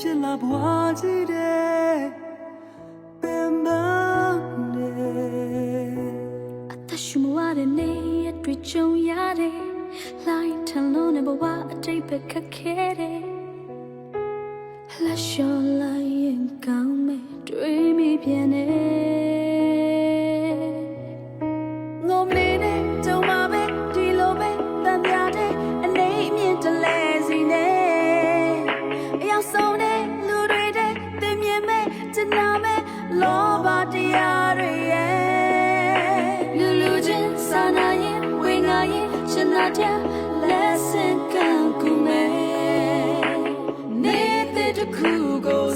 ဖြစ်လာဘွားကြီးတဲ့ပင်ပန်းနေအသက်ရှူမဝတဲ့နေရတွေ့ကြုံရတယ်လိုက်ထန်လုံးနဲ့ဘဝအတိတ်ပဲခက်ခဲတ ရင်ကျနာတဲ့ lesson ကန်ကူမဲ့နေတဲ့တခုကို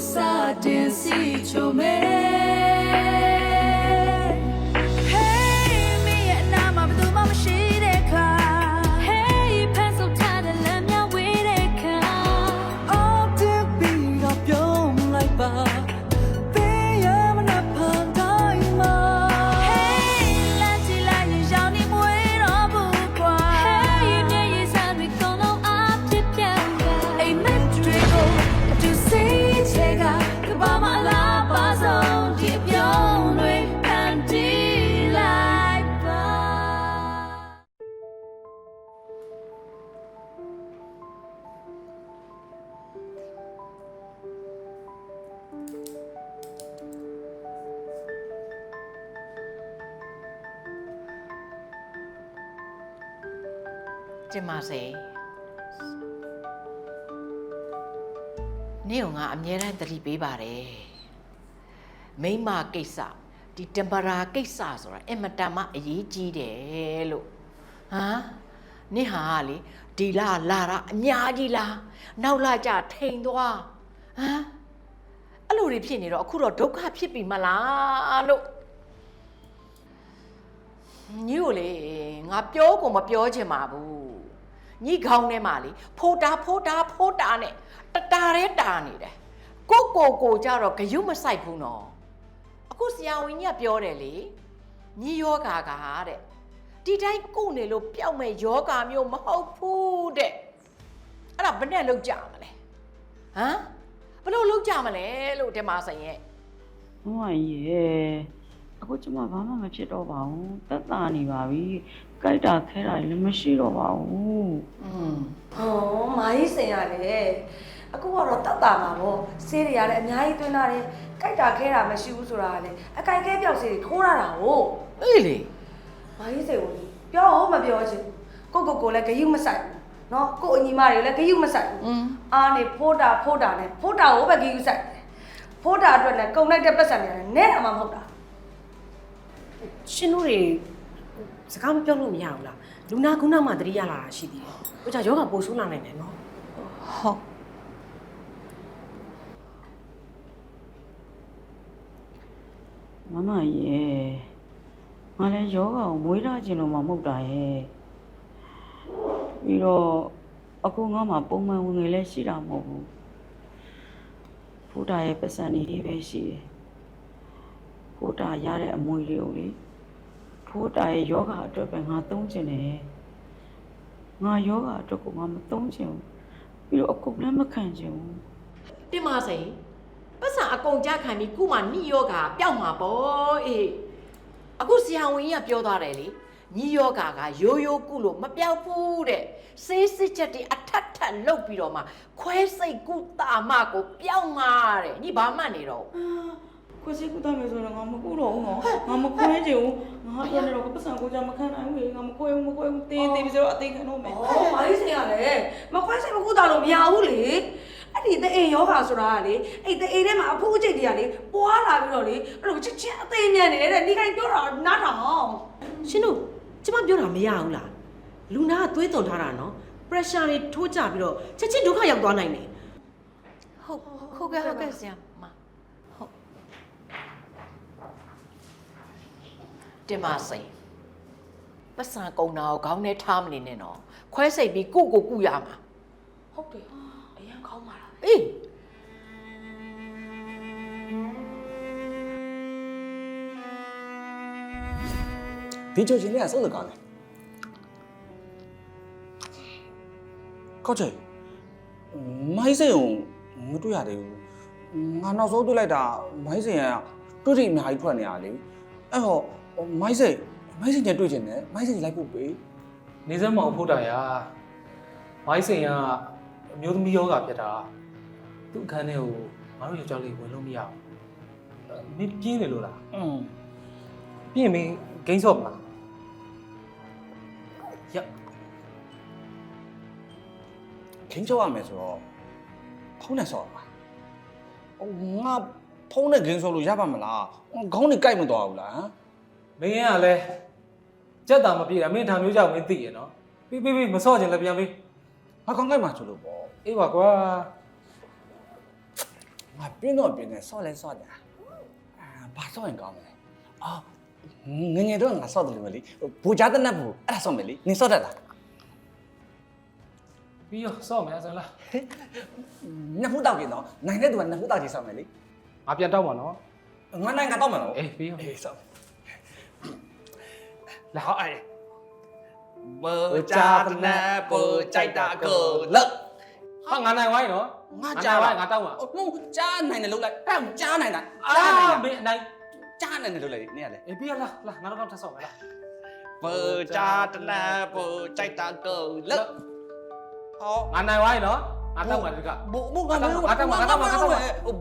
ကျင်ပါစေနေ့ကငါအမြဲတမ်းသတိပေးပါတယ်မိန်းမကိစ္စဒီတံပရာကိစ္စဆိုတာအင်မတန်မှအရေးကြီးတယ်လို့ဟမ်နေ့ဟာကလေဒီလာလာတာအများကြီးလားနောက်လာကြထိန်သွားဟမ်အဲ့လိုတွေဖြစ်နေတော့အခုတော့ဒုက္ခဖြစ်ပြီမလားလို့ညီကိုလေငါပြောကိုမပြောချင်ပါဘူး ညီခေါင်းထဲမှာလေဖိုတာဖိုတာဖိုတာနဲ့တတာရဲတာနေတယ်ကိုကိုကိုကြတော့ဂယုမဆိုင်ဘူးနော်အခုဆရာဝန်ကြီးကပြောတယ်လေညီယောဂါကတဲ့ဒီတိုင်းကုနေလို့ပျောက်မဲ့ယောဂါမျိုးမဟုတ်ဘူးတဲ့အဲ့ဒါဘယ်နဲ့လောက်ကြမလဲဟမ်ဘယ်လိုလောက်ကြမလဲလို့ဒီမှာဆိုင်ရဲ့မမကြီးရဲ့အခုကျမဘာမှမဖြစ်တော့ပါဘူးတက်တာနေပါပြီ ကြိုက်တာခဲတာလည်းမရှိတော့ပါဘူးอืมဟောမာကြီးစင်ရတယ်အခုကတော့တတ်တာမှာပေါ့ဆေးတွေရတယ်အများကြီးတွင်းလာတယ်ကြိုက်တာခဲတာမရှိဘူးဆိုတာကလည်းအကြိုက်ခဲပြောက်ဆေးတွေထိုးရတာဟုတ်အေးလေမာကြီးစင်ကိုပြောဟောမပြောချင်းကိုကိုကိုလည်းဂယုမဆိုင်ဘူးနော်ကိုအညီမတွေကိုလည်းဂယုမဆိုင်ဘူးအာနေဖိုးတာဖိုးတာနဲ့ဖိုးတာကိုပဲဂယုဆိုင်ဖိုးတာအတွက်လည်းကုံလိုက်တဲ့ပတ်စံတွေနဲ့နဲ့တာမှမဟုတ်တာရှင်တို့တွေ စကားမပြောလို့မရဘူးလားလူနာခုနမှတတိရလာတာရှိသေးတယ်ဟိုကြယောဂပို့ဆိုးလာနိုင်တယ်နော်ဟုတ်မမကြီးရဲ့ငါလည်းယောဂကိုမွေးထားခြင်းလို့မမဟုတ်တာရဲ့ပြီးတော့အခုငါမှပုံမှန်ဝင်ငွေလည်းရှိတာမဟုတ်ဘူးဖူတာရဲ့ပတ်စံနေလေးပဲရှိတယ်ဖူတာရတဲ့အမွေလေးကိုလေ ဖူတာရဲ့ယောဂအတွက်ပဲငါသုံးခြင်းတယ်ငါယောဂအတွက်ကိုငါမသုံးခြင်းဘူးပြီးတော့အကုန်လည်းမခံခြင်းဘူးတင်ပါစေပတ်စံအကုန်ကြခံပြီးခုမှနိယောဂါပျောက်မှာပေါ့အေးအခုဆရာဝန်ကြီးကပြောသွားတယ်လေညီယောဂါကရိုးရိုးကုလို့မပျောက်ဘူးတဲ့စေးစစ်ချက်တွေအထက်ထက်လုတ်ပြီးတော့မှခွဲစိတ်ကုတာမကိုပျောက်မှာတဲ့ညီဘာမှတ်နေတော့ ခွေးစိတ်ကူတာမယ်ဆိုတော့ငါမကူတော့ဘူးနော်ငါမခွဲချင်ဘူးငါပြန်တော့ပတ်စံကိုကြမခံနိုင်ဘူးလေငါမခွဲဘူးမခွဲဘူးတေးတေးပြီးဆိုတော့အသိခံတော့မယ်ဩမာကြီးစင်ရတယ်မခွဲစိတ်မကူတာလို့မရဘူးလေအဲ့ဒီတဲ့အိမ်ယောဂါဆိုတာကလေအဲ့တဲ့အိမ်ထဲမှာအဖိုးအကျိတ်တွေကလေပွားလာပြီးတော့လေအဲ့လိုချက်ချင်းအသေးမြန်နေတယ်ဒီခိုင်ပြောတာနားထောင်ရှင်တို့ကျမပြောတာမရဘူးလားလူနာကသွေးသွန်ထားတာနော် pressure တွေထိုးကြပြီးတော့ချက်ချင်းဒုက္ခရောက်သွားနိုင်တယ်ဟုတ်ဟုတ်ကဲ့ဟုတ်ကဲ့ဆရာမဟုတ် တင်ပါစေပတ်စံကုံတာကိုခေါင်းထဲထားမနေနဲ့နော်ခွဲစိတ်ပြီးကုကိုကုရမှာဟုတ်တယ်အရင်ကောင်းပါလားအေးဒီချိုချင်းလေးကစုံစကားလေကောက်ချေမိုင်းစေုံမတွေ့ရသေးဘူးငါနောက်ဆုံးတွေ့လိုက်တာမိုင်းစင်ကတွေ့တယ်အများကြီးထွက်နေရလေအဲ့တော့ မိုင်းစင်မိုင်းစင်နဲ့တွေ့ချင်တယ်မိုင်းစင်လိုက်ဖို့ပေးနေစမ်းမအောင်ဖို့တာရမိုင်းစင်ကအမျိုးသမီးယောဂဖြစ်တာသူ့အခန်းထဲကိုငါတို့ယောက်ျားလေးဝင်လို့မရဘူးအဲ့မင်းပြင်းနေလို့လားอืมပြင်းမင်းဂိမ်းဆော့မလားရခင်းချောရမယ်ဆိုတော့ဖုန်းနဲ့ဆော့ပါဟိုငါဖုန်းနဲ့ဂင်းဆော့လို့ရပါမလားခေါင်းနေကြိုက်မသွားဘူးလားဟမ် မင်းကလည်းကြက်တာမပြေတာမင်းဒါမျိုးကြောင့်မင်းသိရနော်ပြီးပြီးပြီးမဆော့ချင်လည်းပြန်ပြီးငါခေါင်းကြိုက်မှာဆိုလို့ပေါ့အေးပါကွာငါပြင်းတော့ပြင်းနေဆော့လဲဆော့တယ်အာဘာဆော့ရင်ကောင်းမလဲအာငငယ်တော့ငါဆော့တယ်လို့မလေးဘူချာတဲ့နတ်ဘူအဲ့ဒါဆော့မယ်လေနင်ဆော့တတ်လားပြီးရောဆော့မယ်အစမ်းလားနှစ်ဖူးတောက်ကြည့်တော့နိုင်တဲ့သူကနှစ်ဖူးတောက်ကြည့်ဆော့မယ်လေငါပြန်တောက်ပါနော်ငါနိုင်ကတော့မယ်နော်အေးပြီးရောအေးဆော့ လာဟောအဲ့ဘူချာတဲ့နတ်ဘူကြိုက်တာကိုလောက်ဟာငါနိုင်ဝိုင်းနော်ငါကြားပါငါတောက်ပါဟုတ်ကြားနိုင်တယ်လို့လိုက်အဲ့ကြားနိုင်တာအာကြားနိုင်တာမင်းအနိုင်ကြားနိုင်တယ်လို့လိုက်နေရလေအေးပြီးရလားလာငါတို့ကထပ်ဆော့မယ်လားဘူချာတဲ့နတ်ဘူကြိုက်တာကိုလောက်ဟောငါနိုင်ဝိုင်းနော်ငါတောက်မှာဒီကဘူဘူကမလို့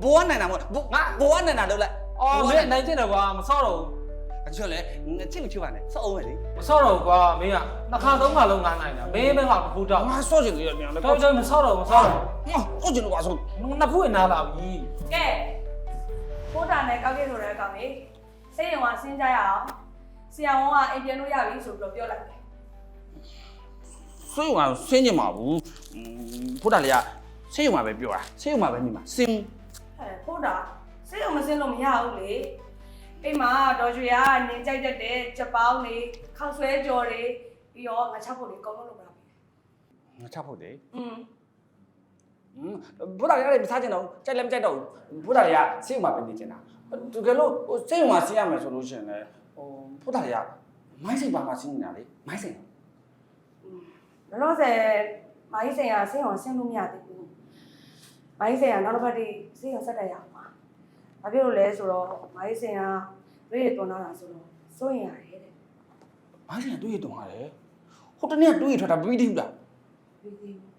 ဘူကနိုင်တာမဟုတ်ဘူဘူကနိုင်တာလို့လိုက်အော်မင်းနိုင်ကျင်တယ်ကွာမဆော့တော့ဘူး အချွတ်လေငါချစ်မချွတ်ပါနဲ့စောက်အောင်လေမဆော့တော့ဘူးကွာမင်းကနှစ်ခါသုံးခါလုံးငါနိုင်တာမင်းမင်းကဖူးတော့ငါစော့ချင်တယ်မြန်လေတော့ကျွန်မဆော့တော့မဆော့တော့ငါစော့ချင်လို့ပါစော့နှစ်ဖူးနားလာပြီကဲဖိုးတာနဲ့ကောက်ခဲ့ဆိုတဲ့အကောင်လေးစိတ်ရင်ကဆင်းကြရအောင်ဆရာဝန်ကအိမ်ပြန်လို့ရပြီဆိုပြီးတော့ပြောလိုက်တယ်ဆွေးကဆင်းချင်မှာဘူးဖုတ်တာလေကဆေးရုံမှာပဲပြောတာဆေးရုံမှာပဲနေမှာစင်းဟဲ့ဖိုးတာစိတ်ရင်မဆင်းလို့မရဘူးလေ အိမ်မှာဒေါ်ရွှေကနေကြိုက်တတ်တဲ့ချက်ပေါင်းတွေခောက်ဆွဲကြော်တွေပြီးတော့ငါချက်ဖို့တွေအကုန်လုံးလုပ်ပါပြီငါချဖို့တယ်อืมဖုတ်တာလေကလည်းမစားချင်တော့ကြိုက်လည်းမကြိုက်တော့ဘူးဖုတ်တာလေကဆေးရုံမှာပဲနေချင်တာတကယ်လို့ဆေးရုံမှာဆင်းရမယ်ဆိုလို့ရှိရင်လည်းဟိုဖုတ်တာလေကမိုင်းစိတ်ပါမှာဆင်းနေတာလေမိုင်းစိတ်လောလောဆယ်မိုင်းဆိုင်ကစိတ်ရင်ဆင်းလို့မရသေးဘူးမိုင်းဆိုင်ကနောက်တစ်ပတ်တည်းစိတ်ရင်ဆက်တက်ရအောင်ပါ ဘာဖြစ်လို့လဲဆိုတော့မိုင်းဆိုင်ကရွေးရတွန်းလာတာဆိုတော့စိုးရင်ရတယ်တဲ့မိုင်းစိတ်ကတွေးရတုံရတယ်ဟိုတနေ့ကတွေးရထွက်တာပြီးသေးဘူးလားပြီးသေးဘူး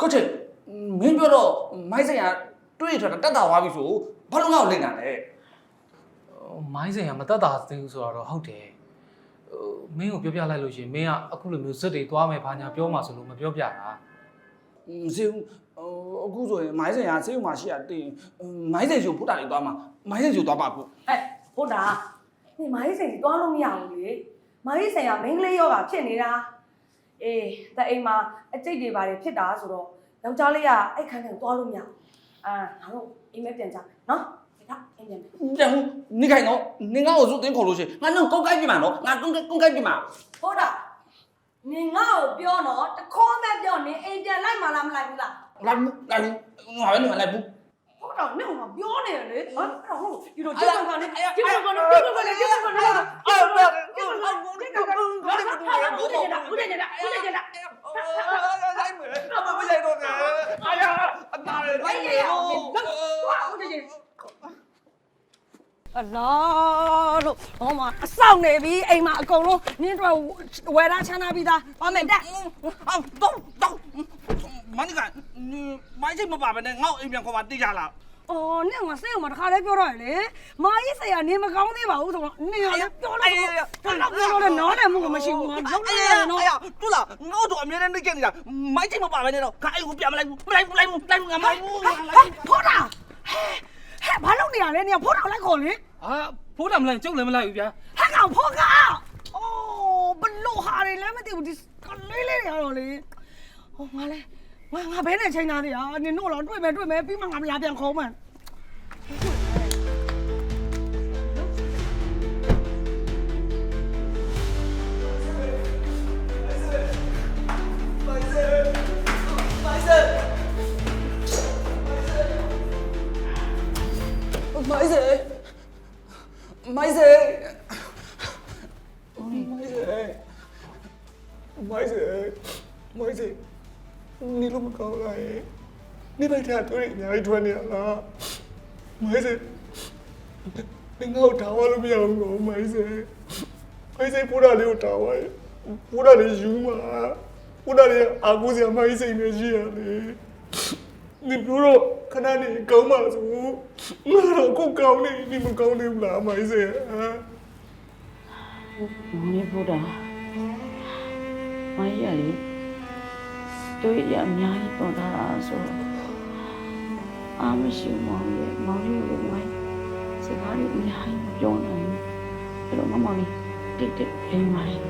ကိုချေမင်းပြောတော့မိုင်းစိတ်ကတွေးရထွက်တာတက်တာသွားပြီဆိုဘာလို့ငါ့ကိုလိမ့်တာလဲမိုင်းစင်ကမတက်တာသေးဘူးဆိုတော့ဟုတ်တယ်ဟိုမင်းကိုပြောပြလိုက်လို့ရှိရင်မင်းကအခုလိုမျိုးဇက်တွေသွားမယ်ဘာညာပြောမှဆိုလို့မပြောပြတာမစေဘူးဟို အခုဆိုရင်မိုင်းစိတ်ကဆေးရုံမှာရှိရတင်မိုင်းစိတ်ဆိုဖုတ်တာလေသွားမှာမိုင်းစိတ်ဆိုသွားပါခုဟဲ့ဟုတ်တာဒီမိုင်းဆိုင်ကြီးတွားလို့မရဘူးလေမိုင်းဆိုင်ကမိန်းကလေးယောဂဖြစ်နေတာအေးတဲ့အိမ်မှာအကျိတ်တွေပါတယ်ဖြစ်တာဆိုတော့ယောက်ျားလေးကအဲ့ခန်းထဲကိုတွားလို့မရဘူးအာငါတို့အိမ်မဲပြန်ကြမယ်နော်ဒါကအိမ်ပြန်မယ်ပြန်ဦးနေခိုင်တော့နေငါ့ကိုစုတင်းခေါ်လို့ရှိရင်ငါတော့ကုန်းကိုက်ပြမှာနော်ငါကုန်းကုန်းကိုက်ပြမှာဟုတ်တာနင်ငါ့ကိုပြောတော့တခေါ်မဲ့ပြောနင်အိမ်ပြန်လိုက်မှလားမလိုက်ဘူးလား လာဘူးလာဘူးငါပဲနေမလိုက်ဘူးဟုတ်တော့နင်ကပြောနေတယ်လေဟမ်အဲ့တော့ဟုတ်ဒီလိုကြောက်ကနေဒီလိုကနေဒီလိုကနေဒီလိုကနေအော်ဘာဒီလိုကနေဒီလိုကနေဦးတယ်နေတာဦးတယ်နေတာဦးတယ်နေတာလိုက်မယ်အမမရိုက်တော့တယ်အာရအတားရလိုက်မယ်ဦးတယ်နေတာ အလားလို့ဟောမှာအဆောင်နေပြီအိမ်မှာအကုန်လုံးနင်းတို့ဝယ်ထားချမ်းသာပြီးသားပါမယ်တက်အော်တော့တော့မနိကမိုင်းစိတ်မပါဘဲနဲ့ငါ့အိမ်ပြန်ခေါ်ပါတိကြလားအော်နင်းကစိတ်ကမှတစ်ခါလေးပြောတော့ရလေမာကြီးဆရာနင်းမကောင်းသေးပါဘူးဆိုတော့နင်းကလည်းပြောလို့တော့တော့ပြောလို့နားလည်းမှုကမရှိဘူးငါလုံးလိုက်ရတယ်နော်တူလားငါ့တို့အမြဲတမ်းနေကြနေတာမိုင်းစိတ်မပါဘဲနဲ့တော့ခါအိမ်ကိုပြန်မလိုက်ဘူးမလိုက်ဘူးလိုက်ဘူးလိုက်ဘူးငါမလိုက်ဘူးဟဲ့ဖောတာဟဲ့ ဘာလုပ်နေရလဲနင်းဖောတာလိုက်ခေါ်လေအာဖိုးတာမလိုက်ကျုပ်လည်းမလိုက်ဘူးဗျာဟဲ့ကောင်ဖောကအော်ဘလို့ဟာတွေလည်းမသိဘူးဒီကလေးလေးတွေကတော့လေဟောငါလဲငါငါဘဲနဲ့ချိန်သားနေတာနင်တို့တော့တွေ့မယ်တွေ့မယ်ပြီးမှငါမလာပြန်ခေါ်မှန်း မိုင်းစေမိုင်းစေမိုင်းစေမိုင်းစေမိုင်းစေနေလို့မကောင်းလားနေပိုက်တာတွေ့အများကြီးထွက်နေရလားမိုင်းစေနေငါ့ကိုထားဝလို့မရဘူးကောမိုင်းစေမိုင်းစေပူတာလေးကိုထားဝရပူတာလေးယူမှာပူတာလေးအာကိုစရာမိုင်းစေနေရှိရလေ နေပြောတော့ခဏနေကောင်းပါစို့ငါတော့ကိုကောင်းနေဒီမကောင်းနေဘူးလားမိုင်းစေဟမ်မောင်လေးဖို့တာမိုင်းရလေတို့ရအများကြီးပေါ်တာဆိုတော့အာမရှိမောင်လေးမောင်လေးကိုမိုင်းစကားလေးအများကြီးပြောနိုင်တယ်အဲ့တော့မောင်လေးတိတ်တိတ်အိမ်မိုင်း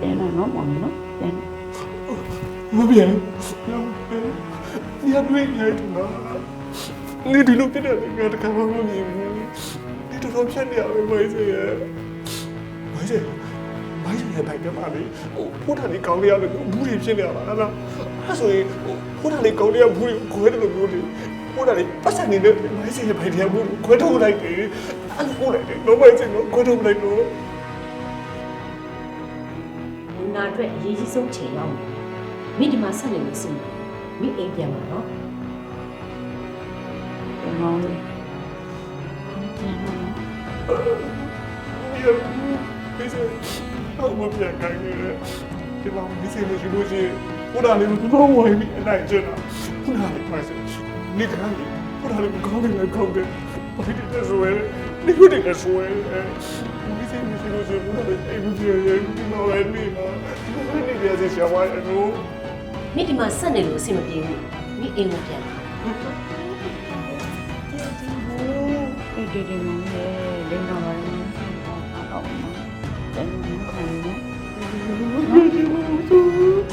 ပြန်လာတော့မောင်လေးနော်ပြန်မပြန်你 ရတွေ့နေတယ်နော်။နေဒီလိုဖြစ်တဲ့ငါတခါမှမမြင်ဘူး။ဒီတော်တော်ဖြတ်နေရပဲမိုင်းစေရဲ့။မိုင်းစေ။မိုင်းစေရဲ့ဘိုက်ကမှလေ။ဟိုဖိုးတာလေးကောင်းလေးရလို့ဘူးတွေဖြစ်နေရပါလားလား။အဲ့ဆိုရင်ဟိုဖိုးတာလေးကောင်းလေးရဘူးတွေခွဲတယ်လို့ပြောတယ်။ဖိုးတာလေးပတ်စံနေတဲ့မိုင်းစေရဲ့ဘိုက်ထဲကိုခွဲထုတ်လိုက်တယ်။အဲ့လိုပို့လိုက်တယ်။တော့မိုင်းစေကိုခွဲထုတ်လိုက်လို့နာအတွက်အရေးကြီးဆုံးချိန်ရောက်ပြီ။မိဒီမှာဆက်နေလို့ဆိုတယ် မိအိမ်ပြန်ပါနော်မောင်လေးပြန်လာနော်ဒီဒီစေတော့မပြန်ခိုင်းနေတယ်ဒီမှာဒီစေမရှိလို့ရှိရင်ဘုရားလေးကတော့ဝိုင်းပြီးအနိုင်ကျတာဘုရားလေးပါစေနေကမ်းဘုရားလေးကောင်းတယ်ကောင်းတယ်ဘာဖြစ်လဲဆိုရဲဒီကိုတည်းကဆိုရဲဒီစေမရှိလို့ရှိရင်ဘုရားလေးအိမ်မပြေရင်ဒီမှာလည်းနေမှာဒီနေ့ပြစေရှာဝိုင်းတော့ မိဒီမှာဆက်နေလို့အဆင်မပြေဘူးမိအိမ်ကိုပြန်ပါဒီဒီဒီမောင်လေးလိမ့်တော့ပါလေအော်နော်ပြန်လာခိုင်းနော်ပြန်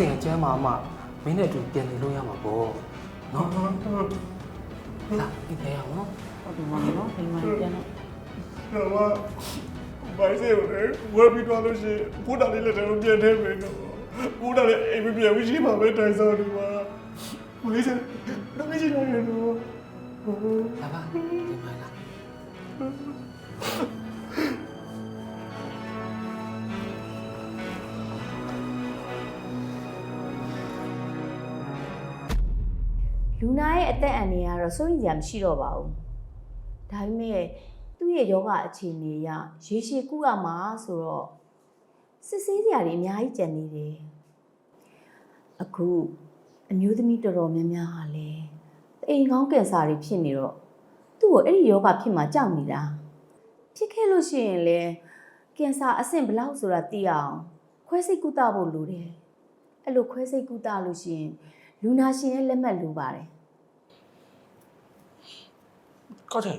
စိန်ရဲ့ကျမ်းမာမှမင်းနဲ့အတူပြန်နေလို့ရမှာပေါ့နော်လာဒီနေအောင်နော်ဟုတ်တယ်မောင်နော်ဒီမှာပြန်တော့တော့ဘာစေလဲဝယ်ပြီးတော့လို့ရှိရင်ဘုရားလေးလည်းတော့ပြန်နေမယ်နော်ဘုရားလေးအိမ်မပြန်ဘူးရှိမှာပဲတိုင်ဆောင်ဒီမှာဘာစေတော့မရှိတော့ရတော့လာပါဒီမှာလာ လူနာရဲ့အသက်အန္တရာယ်ကတော့စိုးရိမ်စရာမရှိတော့ပါဘူးဒါပေမဲ့သူ့ရဲ့ယောဂအခြေအနေအရရေရှည်ကုရမှာဆိုတော့စစ်ဆေးစရာတွေအများကြီးကြံနေတယ်အခုအမျိုးသမီးတော်တော်များများဟာလေအိမ်ကောင်းကင်ဆာတွေဖြစ်နေတော့သူ့ကိုအဲ့ဒီယောဂဖြစ်မှာကြောက်နေတာဖြစ်ခဲ့လို့ရှိရင်လေကင်ဆာအဆင့်ဘယ်လောက်ဆိုတာသိအောင်ခွဲစိတ်ကုသဖို့လိုတယ်အဲ့လိုခွဲစိတ်ကုသလို့ရှိရင် လူနာရှင်ရဲ့လက်မှတ်လိုပါတယ်ကောက်တယ်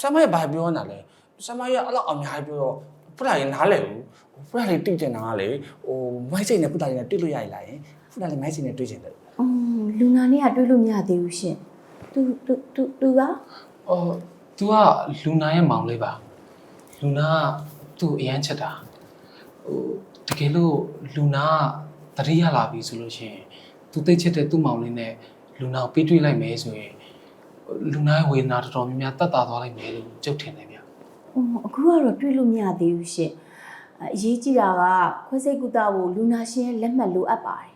ဆမရဘာပြောနေတာလဲဆမရအဲ့လောက်အများကြီးပြောတော့ဖုလာရင်နားလဲဘူးဖုလာလေးတိကျနေတာကလေဟိုမိုက်စိတ်နဲ့ဖုလာလေးနဲ့တွေ့လို့ရရလားယင်ဖုလာလေးမိုက်စိတ်နဲ့တွေ့ချင်တယ်อืมလူနာနဲ့ကတွေ့လို့မရသေးဘူးရှင်သူသူသူသူကအော် तू ကလူနာရဲ့မောင်လေးပါလူနာကသူ့အရန်ချက်တာဟိုတကယ်လို့လူနာကတတိရလာပြီဆိုလို့ရှိရင် तू သိချစ်တဲ့သူ့မောင်လေးနဲ့လူနာကိုပြီးတွေ့လိုက်မယ်ဆိုရင်လူနာရဲ့ဝေဒနာတော်တော်များများတက်တာသွားလိုက်မယ်လို့ကြုတ်ထင်တယ်ဗျအော်အခုကတော့တွေ့လို့မရသေးဘူးရှင်။အရေးကြီးတာကခွဲစိတ်ကုသဖို့လူနာရှင်ရဲ့လက်မှတ်လိုအပ်ပါတယ်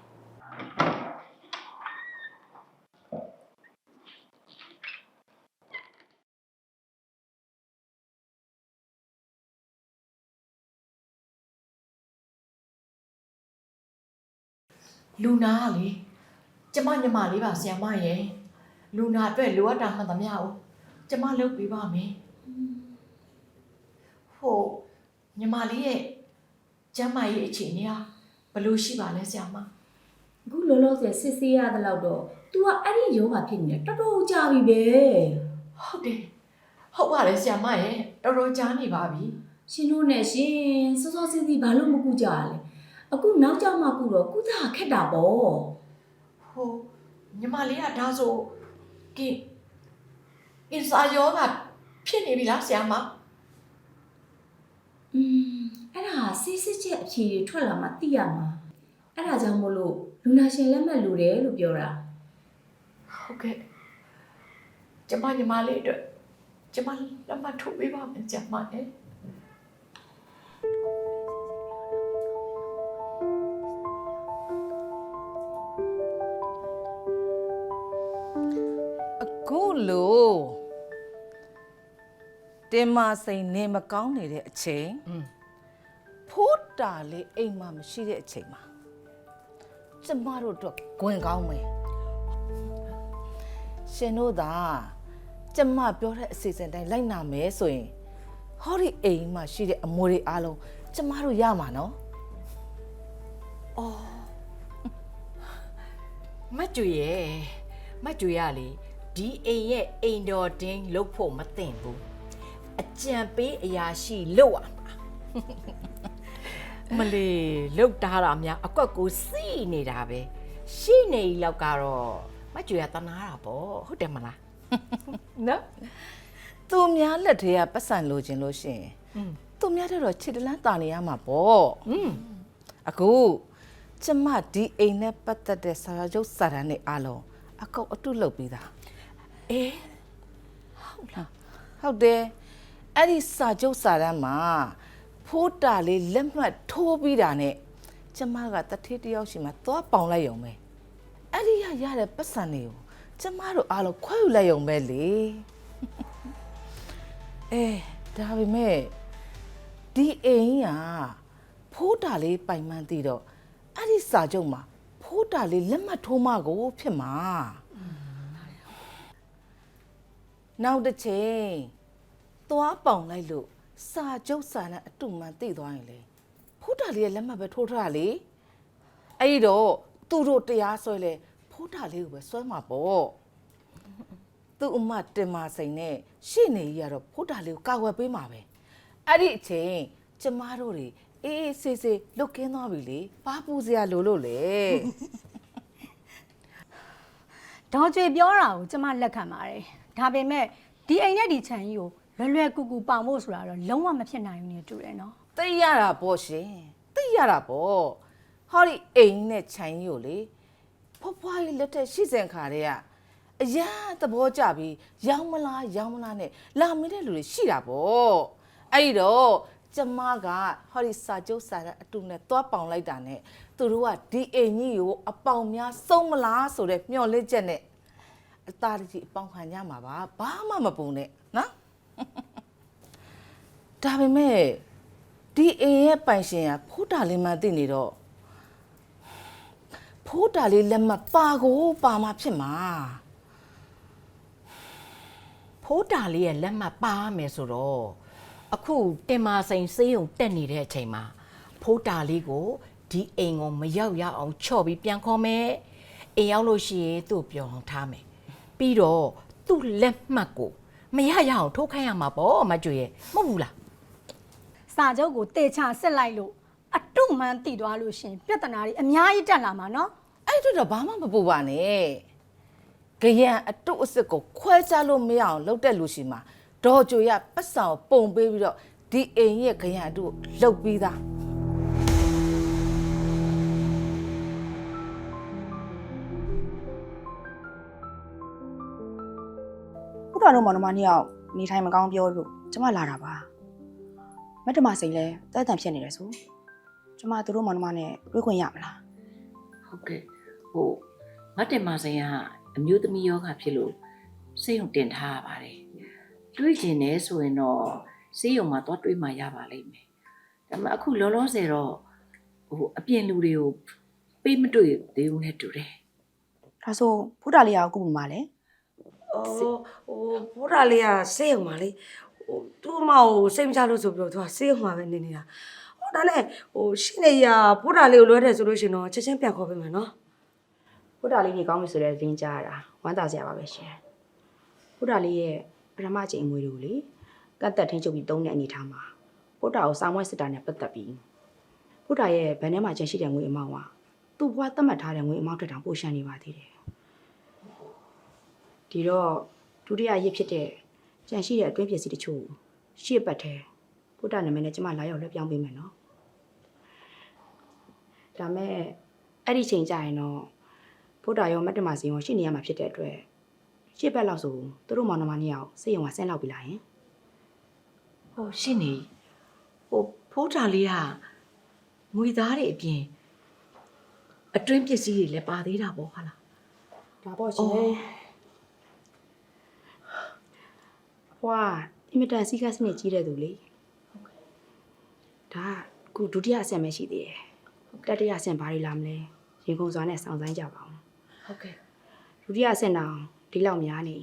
လူနာကလေကျမညီမလေးပါဆီယမရဲ့လူနာအတွက်လိုအပ်တာမှန်သမျှကိုကျမလုပ်ပေးပါမယ်ဟုတ်ညီမလေးရဲ့ကျမ်းမာရေးအခြေအနေဟာဘယ်လိုရှိပါလဲဆီယမ။အခုလောလောဆယ်စစ်ဆေးရတဲ့လောက်တော့ तू ကအဲ့ဒီယောဂဖြစ်နေတာတော်တော်ကြာပြီပဲဟုတ်တယ်ဟုတ်ပါတယ်ဆီယမရဲ့တော်တော်ကြားနေပါပြီ။ရှင်တို့နဲ့ရှင်စောစောစီးစီးဘာလို့မကုကြရလဲ။ အခုနောက်ကြောက်မှကုတော့ကုသခက်တာပေါ့ဟိုညီမလေးကဒါဆိုကင်ကင်စာယောဂဖြစ်နေပြီလားဆရာမอืมအဲ့ဒါစိစစ်ချက်အဖြေတွေထွက်လာမှသိရမှာအဲ့ဒါကြောင့်မို့လို့လူနာရှင်လက်မှတ်လိုတယ်လို့ပြောတာဟုတ်ကဲ့ကျမညီမလေးအတွက်ကျမလက်မှတ်ထုတ်ပေးပါမယ်ကျမနဲ့ အခုလို့တင်မစိန်နေမကောင်းနေတဲ့အချိန်ဖိုးတာလေးအိမ်မှာမရှိတဲ့အချိန်မှာကျမတို့အတွက်ဂွင်ကောင်းမယ်ရှင်တို့သာကျမပြောတဲ့အစီအစဉ်တိုင်းလိုက်နာမယ်ဆိုရင်ဟောဒီအိမ်မှာရှိတဲ့အမွေတွေအားလုံးကျမတို့ရမှာနော်မတ်ကျွေရဲ့မတ်ကျွေရလေ ဒီအိမ်ရဲ့အိမ်တော်တင်းလုတ်ဖို့မသင့်ဘူးအကြံပေးအရာရှိလုတ်ရမှာမလီလုတ်တာတာများအကွက်ကိုစီးနေတာပဲရှိနေကြီးလောက်ကတော့မတ်ကျွေကတနာတာပေါ့ဟုတ်တယ်မလားနော်သူများလက်ထဲကပတ်စံလိုချင်လို့ရှိရင်သူများတဲ့တော့ခြေတလန်းတာနေရမှာပေါ့อืมအခုကျမဒီအိမ်နဲ့ပတ်သက်တဲ့စာရုပ်စာတမ်းတွေအားလုံးအကုန်အတုလုပ်ပြီးသား အေးဟုတ်လားဟုတ်တယ်အဲ့ဒီစာချုပ်စာတမ်းမှာဖိုးတာလေးလက်မှတ်ထိုးပြီးတာနဲ့ကျမကတထေးတစ်ယောက်ရှိမှသွားပေါင်လိုက်ရုံပဲအဲ့ဒီရရတဲ့ပတ်စံတွေကိုကျမတို့အားလုံးခွဲယူလိုက်ရုံပဲလေအေးဒါပေမဲ့ဒီအိမ်ကဖိုးတာလေးပိုင်မှန်းသိတော့အဲ့ဒီစာချုပ်မှာဖိုးတာလေးလက်မှတ်ထိုးမှကိုဖြစ်မှာ နောက်တစ်ချိန်သွားပေါင်လိုက်လို့စာကျုပ်စာနဲ့အတူမှန်သိသွားရင်လေဖုတာလေးရဲ့လက်မှတ်ပဲထိုးထားတာလေအဲ့ဒီတော့သူတို့တရားဆွဲလဲဖုတာလေးကိုပဲဆွဲမှာပေါ့သူ့အမတင်မာစိန်နဲ့ရှေ့နေကြီးကတော့ဖုတာလေးကိုကာကွယ်ပေးမှာပဲအဲ့ဒီအချိန်ကျမတို့တွေအေးအေးဆေးဆေးလုတ်ကင်းသွားပြီလေဘာပူစရာလိုလို့လဲဒေါ်ကျွေပြောတာကိုကျမလက်ခံပါတယ် ဒါပေမဲ့ဒီအိမ်နဲ့ဒီခြံကြီးကိုလွယ်လွယ်ကူကူပေါင်ဖို့ဆိုတာတော့လုံးဝမဖြစ်နိုင်ဘူးနေတူတယ်နော်သိရတာပေါ့ရှင်သိရတာပေါ့ဟောဒီအိမ်နဲ့ခြံကြီးကိုလေဖွားဖွားကြီးလက်ထက်ရှိစင်ခါတွေကအရန်သဘောကျပြီးရောင်းမလားရောင်းမလားနဲ့လာမင်းတဲ့လူတွေရှိတာပေါ့အဲ့ဒီတော့ကျမကဟောဒီစာကျုပ်စာတဲ့အတူနဲ့သွားပေါင်လိုက်တာနဲ့သူတို့ကဒီအိမ်ကြီးကိုအပေါင်များစုံမလားဆိုတဲ့မျှော်လင့်ချက်နဲ့ အသားတကြီးအပေါင်ခံကြမှာပါဘာမှမပုံနဲ့နော်ဒါပေမဲ့ဒီအိမ်ရဲ့ပိုင်ရှင်ကဖိုးတာလေးမှသိနေတော့ဖိုးတာလေးလက်မပါကိုပါမှဖြစ်မှာဖိုးတာလေးရဲ့လက်မှတ်ပါမယ်ဆိုတော့အခုတင်မာစိန်စေးုံတက်နေတဲ့အချိန်မှာဖိုးတာလေးကိုဒီအိမ်ကိုမရောက်ရအောင်ချော့ပြီးပြန်ခေါ်မယ်အိမ်ရောက်လို့ရှိရင်သူ့ကိုပြောင်းထားမယ် ပြီးတော့သူ့လက်မှတ်ကိုမရရအောင်ထိုးခိုင်းရမှာပေါ့မကျွေရဲ့မဟုတ်ဘူးလားစာချုပ်ကိုတေချာဆက်လိုက်လို့အတုမှန်တိသွားလို့ရှရင်ပြဿနာတွေအများကြီးတက်လာမှာနော်အဲ့ဒီတော့ဘာမှမပူပါနဲ့ကြရန်အတုအစ်စ်ကိုခွဲခြားလို့မရအောင်လုပ်တဲ့လူရှိမှာဒေါ်ကြွေရပတ်စံကိုပုံပေးပြီးတော့ဒီအိမ်ရဲ့ကြရန်အတုကိုလှုပ်ပြီးသား ဘုရားတို့မောင်နှမနှစ်ယောက်နေထိုင်မကောင်းပြောလို့ကျမလာတာပါမတ်တမစိန်လဲတဲတန်ဖြစ်နေတယ်ဆိုကျမတို့မောင်နှမနဲ့တွေ့ခွင့်ရမလားဟုတ်ကဲ့ဟိုမတ်တင်မဆိုင်ကအမျိုးသမီးယောဂဖြစ်လို့စေးရုံတင်ထားရပါတယ်တွေးကျင်နေဆိုရင်တော့စေးရုံမှာသွားတွေးမှရပါလိမ့်မယ်ဒါပေမဲ့အခုလောလောဆယ်တော့ဟိုအပြင်လူတွေကိုပေးမတွေ့သေးဘူးနဲ့တူတယ်ဒါဆိုဘုရားလေးကအခုပုံမှာလဲ အော်ဟိုဘိုးရာလေးကစေးရုံပါလေဟိုသူ့အမောင်ကိုစိတ်မချလို့ဆိုပြီးတော့သူကစေးရုံမှာပဲနေနေတာဟိုဒါနဲ့ဟိုရှင်းနေရဘိုးရာလေးကိုလွှဲတယ်ဆိုလို့ရှရင်တော့ချက်ချင်းပြန်ခေါ်ပေးမယ်နော်ဘုရားလေးနေကောင်းပြီဆိုတဲ့သတင်းကြားရတာဝမ်းသာစရာပါပဲရှင်ဘုရားလေးရဲ့ပထမချိန်အမွေတွေကိုလေကတ်သက်ထင်းချုပ်ပြီးတုံးတဲ့အနေထားမှာဘုရားကိုစောင်းဝဲစစ်တာနဲ့ပတ်သက်ပြီးဘုရားရဲ့ဗန်ထဲမှာကျန်ရှိတဲ့ငွေအမောင်းကသူ့ဘွားသတ်မှတ်ထားတဲ့ငွေအမောင်းထက်တောင်ပိုရှမ်းနေပါသေးတယ် ဒီတော့ဒုတိယရစ်ဖြစ်တဲ့ကျန်ရှိတဲ့အတွင်းပစ္စည်းတချို့ကိုရှေ့ပတ်ထဲဘုရားနာမည်နဲ့ကျမလာရောက်လွှဲပြောင်းပေးမယ်နော်ဒါမဲ့အဲ့ဒီချိန်ကျရင်တော့ဖိုးတာရောမတ်တမစီရောရှိနေရမှာဖြစ်တဲ့အတွက်ရှေ့ဘက်လောက်ဆိုသူတို့မောင်နှမနှစ်ယောက်စိတ်ယုံကဆင်းလောက်ပြီလားယင်ဟိုရှင်းနေဟိုဖိုးတာလေးကငွေသားတွေအပြင်အတွင်းပစ္စည်းတွေလည်းပါသေးတာပေါ့ဟာလားဒါပေါ့ရှင် ဟွာအင်မတန်စီကစနစ်ကြီးတဲ့သူလေဒါကခုဒုတိယအဆင့်ပဲရှိသေးတယ်တတိယအဆင့်ဘာတွေလာမလဲရင်ကုန်စွာနဲ့စောင့်ဆိုင်ကြပါအောင်ဟုတ်ကဲ့ဒုတိယအဆင့်တောင်ဒီလောက်များနေ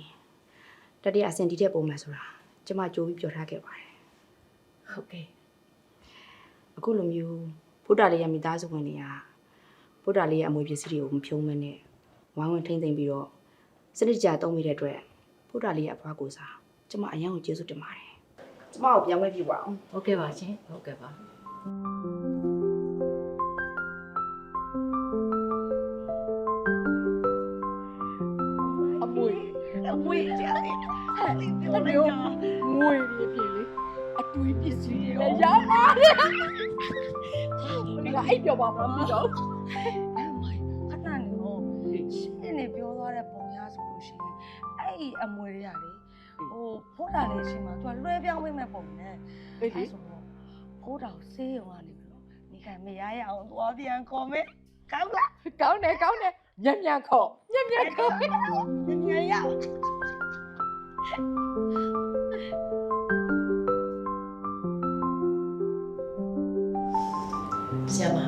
တတိယအဆင့်ဒီထက်ပိုမှဆိုတာကျမကြိုးပြီးပြောထားခဲ့ပါတယ်ဟုတ်ကဲ့အခုလိုမျိုးဗုဒ္ဓလေးရဲ့မိသားစုဝင်တွေကဗုဒ္ဓလေးရဲ့အမွေပစ္စည်းတွေကိုမဖြုံးမနဲ့ဝိုင်းဝန်းထိမ့်သိမ့်ပြီးတော့စနစ်ကြသုံးမိတဲ့အတွက်ဗုဒ္ဓလေးရဲ့အဖွားကိုစား ကျမအရင်ကိုကျေးဇူးတင်ပါတယ်ကျမကိုပြန်ဝဲပြပါအောင်ဟုတ်ကဲ့ပါရှင်ဟုတ်ကဲ့ပါအမွေအမွေကြားတယ်အဲ့ဒီမျိုးငွေတွေပြင်လေအတွေးပစ္စည်းတွေလည်းရပါတယ်ဒီကအိပ်ပြောပါမလားမသိတော့ခဏနေတော့ရှင်းနေပြောသွားတဲ့ပုံရဆိုလို့ရှိရင်အဲ့ဒီအမွေတွေကလေ ဟိုဖိုးတာလေးရှိမှသူကလွှဲပြောင်းပေးမဲ့ပုံနဲ့အေးလေအဲ့ဆိုတော့ဖိုးတာကိုဆေးရုံကနေပြီးတော့နေခိုင်မရရအောင်သွားပြန်ခေါ်မယ်ကောင်းလားကောင်းတယ်ကောင်းတယ်ညံ့ညံ့ခေါ်ညံ့ညံ့ခေါ်ညံ့ရဆရာမ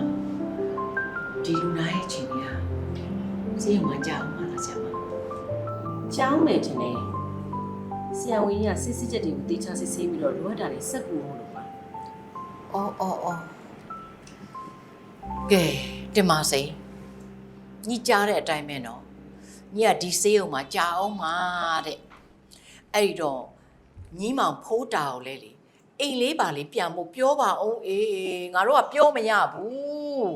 ဒီလူနာရဲ့ချိန်ကြီးဟာစေးရုံမှာကြာအောင်မလားဆရာမကျောင်းမယ်တင်တယ် ဆရာဝန်ကြီးကစစ်စစ်ချက်တွေကိုတေချာစစ်ဆေးပြီးတော့လိုအပ်တာတွေစက်ကူလို့ပါအော်အော်အော်ကဲတင်ပါစေညီကြားတဲ့အတိုင်းပဲနော်ညီကဒီဆေးရုံမှာကြာအောင်မှာတဲ့အဲ့ဒီတော့ညီမောင်ဖိုးတာကိုလဲလေအိမ်လေးပါလေးပြန်ဖို့ပြောပါအောင်အေးငါတို့ကပြောမရဘူး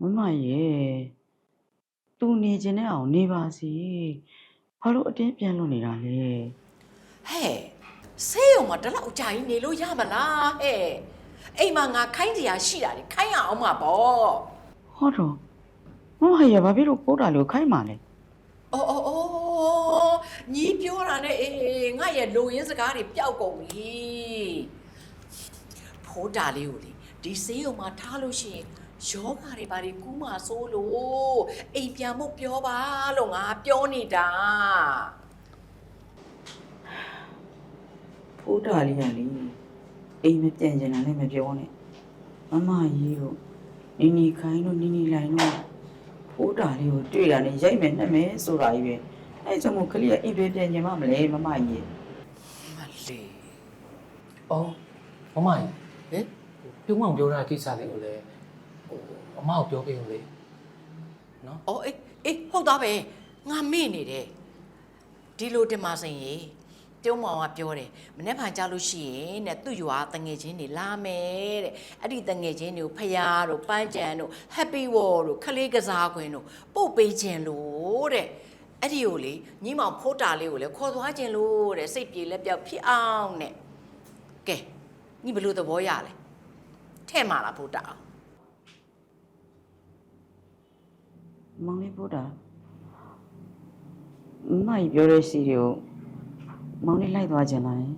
မမရဲ့သူနေခြင်းနဲ့အောင်နေပါစီ ဘာလို့အတင်းပြန်လို့နေတာလဲဟဲ့ဆေးရုံမှာဒီလောက်အကြာကြီးနေလို့ရမလားဟဲ့အိမ်မှာငါခိုင်းတရားရှိတာလေခိုင်းရအောင်မှာပေါ့ဟောတော့မမရဲ့ဘာဖြစ်လို့ပိုးတာလို့ခိုင်းမှလဲအော်အော်အော်ညီပြောတာနဲ့အေးငါရဲ့လူရင်းစကားတွေပျောက်ကုန်ပြီဖိုးတာလေးကိုလေဒီဆေးရုံမှာထားလို့ရှိရင် ယောဂါတွေဘာတွေကူးမှဆိုးလို့အိမ်ပြန်ဖို့ပြောပါလို့ငါပြောနေတာပိုးတာလေးကလေအိမ်မပြန်ကျင်တာလည်းမပြောနဲ့မမကြီးတို့နီနီခိုင်းတို့နီနီလိုင်းတို့ပိုးတာလေးကိုတွေ့တာနဲ့ရိုက်မယ်နှက်မယ်ဆိုတာကြီးပဲအဲကြောင့်မို့ကလေးကအိမ်ပဲပြန်ကျင်မှမလဲမမကြီးမလေးအော်မမကြီးဟင်ပြုံးမောင်ပြောတာကိစ္စလေးကိုလည်း ဟိုအမကိုပြောပေးဦးလေနော်အော်အေးအေးဟုတ်သားပဲငါမေ့နေတယ်ဒီလိုတင်မစင်ရေပြုံးမောင်ကပြောတယ်မနေ့ဖန်ကြလို့ရှိရင်တဲ့သူ့ရွာတငယ်ချင်းတွေလာမယ်တဲ့အဲ့ဒီတငယ်ချင်းတွေကိုဖယားတို့ပန်းကြံတို့ Happy War တို့ခလေးကစားခွင်တို့ပို့ပေးခြင်းလို့တဲ့အဲ့ဒီကိုလေညီမောင်ဖိုးတာလေးကိုလည်းခေါ်သွားခြင်းလို့တဲ့စိတ်ပြေလက်ပြောက်ဖြစ်အောင်တဲ့ကဲညီဘယ်လို့သဘောရလဲထဲ့မှာလားဖိုးတာအောင် မောင်လေးပိုးတာမမကြီးပြောတဲ့စီတွေကိုမောင်လေးလိုက်သွားကြလားယင်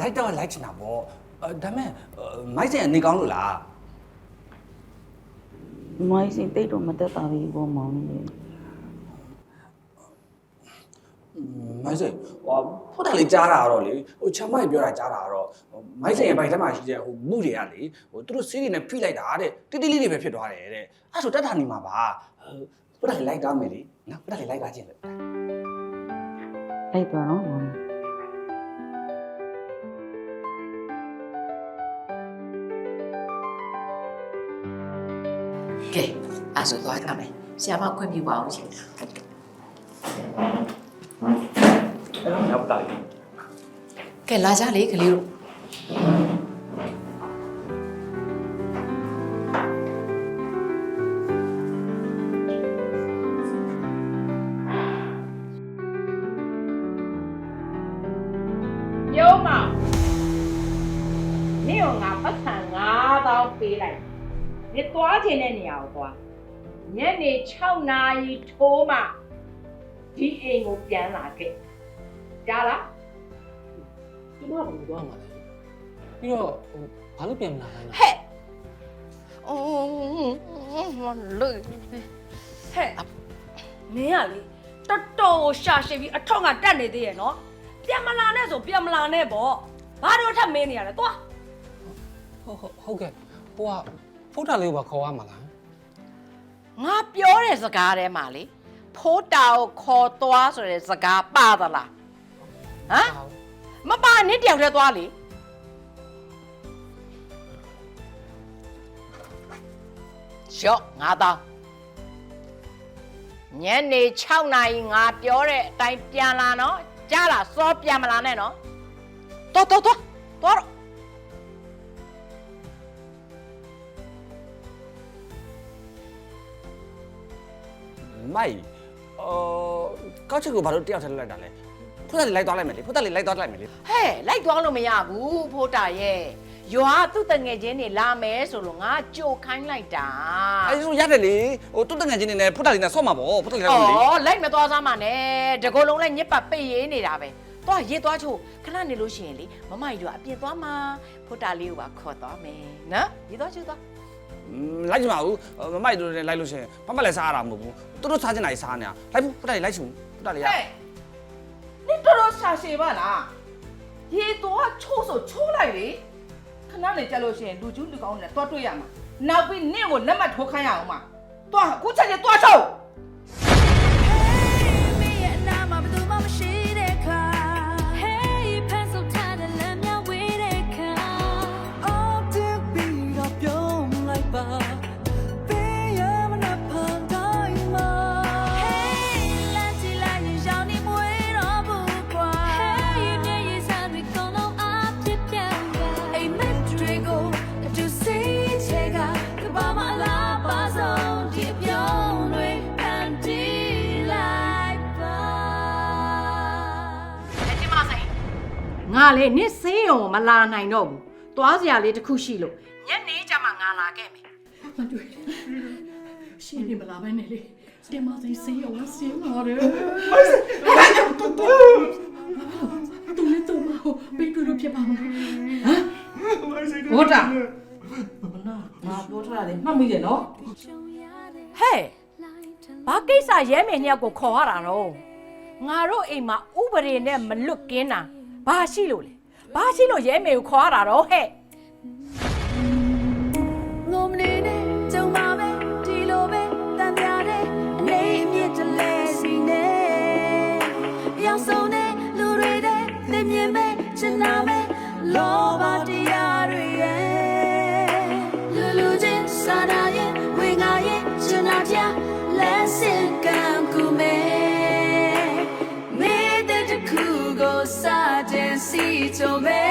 လိုက်တော့လိုက်ချင်တာပေါ့အဲဒါပေမဲ့အဲမိုက်စင်ကနေကောင်းလို့လား မမကြီးစင်တိတ်တော့မသက်သာသေးဘူးပေါ့မောင်လေးရဲ့ မိုက်စင်ဟိုဖုတ်တာလေးကြားတာကတော့လေဟိုချမ်းမိုက်ပြောတာကြားတာကတော့ဟိုမိုက်စင်ရဲ့ဘိုက်ထဲမှာရှိတဲ့ဟိုမှုတွေကလေဟိုသူတို့စီးတွေနဲ့ဖိလိုက်တာတဲ့တိတိလေးလေးပဲဖြစ်သွားတယ်တဲ့အဲ့ဆိုတက်တာနေမှာပါဟိုဖုတ်တာလေးလိုက်တာမယ်လေနော်ဖုတ်တာလေးလိုက်တာချင်းလေလိုက်သွားတော့မောင်လေးကဲအဲ့ဆိုသွားကြမယ်ဆရာမခွင့်ပြုပါအောင်ရှင် အဲ့တော့ရောက်တာလေကဲလာကြလေကလေးတို့ပြုံးမောင်နင့်ကငါပတ်စံ9000င်းပေးလိုက်ဒီသွားခြင်းတဲ့နေရာကိုသွားညနေ6နာရီထိုးမှဒီအိမ်ကိုပြန်လာခဲ့ ကြားလားကျမကဘယ်လိုသွားမှာလဲပြီးတော့ဟိုဘာလို့ပြန်မလာနိုင်လဲဟဲ့အော်လွတ်ဟဲ့မင်းကလေတော်တော်ကိုရှာရှိပြီးအထောက်ကတက်နေသေးရဲ့နော်ပြန်မလာနဲ့ဆိုပြန်မလာနဲ့ပေါ့ဘာလို့ထပ်မင်းနေရလဲသွားဟုတ်ဟုတ်ဟုတ်ကဲ့ဟိုကဖုတ်တာလေးကိုပါခေါ်ရမှာလားငါပြောတဲ့စကားထဲမှာလေဖိုးတာကိုခေါ်သွားဆိုတဲ့စကားပါသလား ဟမ်မပါနစ်တယောက်တည်းသွားလေရော့ငါတော့ညနေ6နာရီငါပြောတဲ့အတိုင်းပြန်လာနော်ကြားလားစောပြန်မလာနဲ့နော်တော်တော်တော်တော်တော့မိုက်အော်ကောက်ချက်ကိုဘာလို့တယောက်ထည့်လိုက်တာလဲ ဖုတ်တယ်လိုက်သွားလိုက်မယ်လေဖုတ်တယ်လိုက်သွားလိုက်မယ်လေဟဲ့လိုက်သွားလို့မရဘူးဖိုးတာရဲ့ရွာသူ့တငယ်ချင်းတွေလာမယ်ဆိုလို့ငါကြိုခိုင်းလိုက်တာအဲ့ဒါရတယ်လေဟိုတွတ်တငယ်ချင်းနေနဲ့ဖုတ်တယ်နဲ့ဆော့မှာပေါ့ဖုတ်တယ်လိုက်ဩမယ်လေလိုက်မသွားစမ်းပါနဲ့တကောလုံးလဲညစ်ပတ်ပိတ်ရေးနေတာပဲသွားရေးသွားချို့ခဏနေလို့ရှိရင်လေမမကြီးတို့အပြင်သွားမှာဖိုးတာလေးကိုပါခေါ်သွားမယ်နော်ရေးသွားချို့သွားလိုက်ကြမအောင်မမိုက်တို့လည်းလိုက်လို့ရှိရင်မမလည်းစားရတာမဟုတ်ဘူးသူတို့စားချင်တာကြီးစားနေတာလိုက်ဖုတ်တယ်လိုက်ချင်ဖုတ်တယ်ရဟဲ့ နင်တော်တော်ရှာရှည်ပါလားရေတော့ချိုးဆိုချိုးလိုက်လေခဏနေကြလို့ရှိရင်လူကျူးလူကောင်းနဲ့တွားတွေ့ရမှာနောက်ပြီးနင့်ကိုလက်မှတ်ထိုးခိုင်းရအောင်မှာတွားအခုချက်ချင်းတွားချိုး လေနစ်ဆေးရုံကိုမလာနိုင်တော့ဘူးသွားစရာလေးတစ်ခုရှိလို့ညနေကျမှငါလာခဲ့မယ်မတွေ့ရှင်နေမလာပဲနဲ့လေတင်မသိစေးရောဆင်းလာတယ်တူနဲ့တူမဟုတ်ဘယ်လိုလုပ်ဖြစ်ပါမလဲဘိုးတာငါပြောထားတာလေမှတ်မိတယ်နော်ဟဲ့ဘာကိစ္စရဲမယ်နှစ်ယောက်ကိုခေါ်ရတာတော့ငါတို့အိမ်မှာဥပဒေနဲ့မလွတ်ကင်းတာ ဘာရှိလို့လဲဘာရှိလို့ရဲမယ်ကိုခေါ်ရတာတော့ဟဲ့ငုံနေနဲ့ကြုံပါပဲဒီလိုပဲတန်ပြတဲ့နေအမြင့်တလဲစီနဲ့ရောက်ဆုံးတဲ့လူတွေတဲ့သိမြင်မဲ့ချင်နာမဲ့လောဘတရားတွေ မဲ့မေ